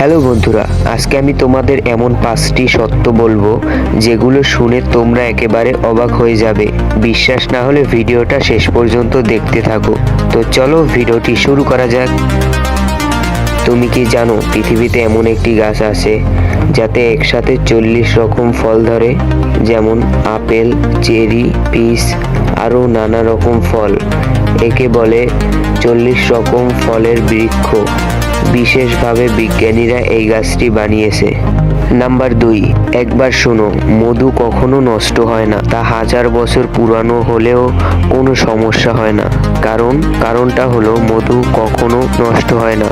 Hello বন্ধুরা, আজকে আমি তোমাদের এমন পাঁচটি সত্য বলব যেগুলো শুনে তোমরা একেবারে অবাক হয়ে যাবে। বিশ্বাস না হলে ভিডিওটা শেষ পর্যন্ত দেখতে থাকো। তো চলো ভিডিওটি শুরু করা যাক। তুমি কি জানো পৃথিবীতে এমন একটি গাছ আছে, যাতে একসাথে চল্লিশ রকম ফল ধরে? যেমন আপেল, চেরি, পিস, আরও নানা রকম ফল। একে বলে চল্লিশ রকম ফলের বৃক্ষ। বিশেষভাবে বিজ্ঞানীরা এই গাছটি বানিয়েছে। নাম্বার দুই, একবার শোনো, মধু কখনো নষ্ট হয় না। তা হাজার বছর পুরানো হলেও কোনো সমস্যা হয় না। কারণ, কারণটা হলো মধু কখনো নষ্ট হয় না।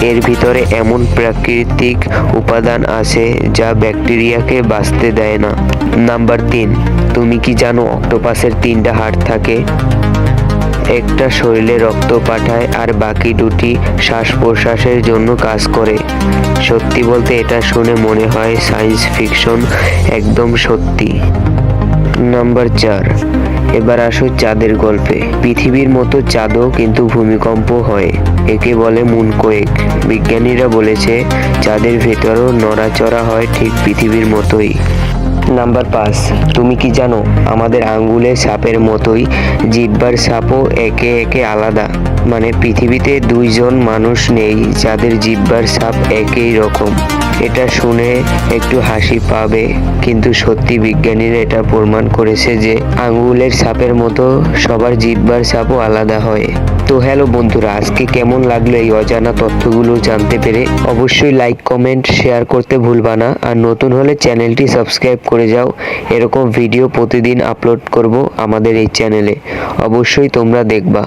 এর ভিতরে এমন প্রাকৃতিক উপাদান আছে যা ব্যাকটেরিয়াকে বাঁচতে দেয় না। নাম্বার তিন, তুমি কি জানো অক্টোপাসের তিনটা হাড় থাকে? একটা শরীরে রক্ত পাঠায় আর বাকি দুটি শ্বাস প্রশ্বাসের জন্য কাজ করে। সত্যি বলতে এটা শুনে মনে হয় সায়েন্স ফিকশন একদম সত্যি। নাম্বার চার। এবার আসো চাঁদের গল্পে। পৃথিবীর মতো চাঁদও কিন্তু ভূমিকম্প হয়, একে বলে মুনকোয়েক। বিজ্ঞানীরা বলেছে, চাঁদের ভেতরও নড়াচড়া হয় ঠিক পৃথিবীর মতোই। নাম্বার পাঁচ। তুমি কি জানো, আমাদের আঙ্গুলের সাপের মতোই জিব্বার সাপও একে একে আলাদা। মানে পৃথিবীতে দুইজন মানুষ নেই যাদের জিব্বার সাপ একই রকম। এটা শুনে একটু হাসি পাবে, কিন্তু সত্যি বিজ্ঞানীরা এটা প্রমাণ করেছে যে আঙ্গুলের সাপের মতো সবার জিব্বার সাপও আলাদা হয়। তো হ্যালো বন্ধুরা, আজকে কেমন লাগল এই অজানা তথ্যগুলো জানতে পেরে? অবশ্যই লাইক কমেন্ট শেয়ার করতে ভুলবা না। আর নতুন হলে চ্যানেলটি সাবস্ক্রাইব করে যাও। এরকম ভিডিও প্রতিদিন আপলোড করব আমাদের এই চ্যানেলে অবশ্যই তোমরা দেখবা।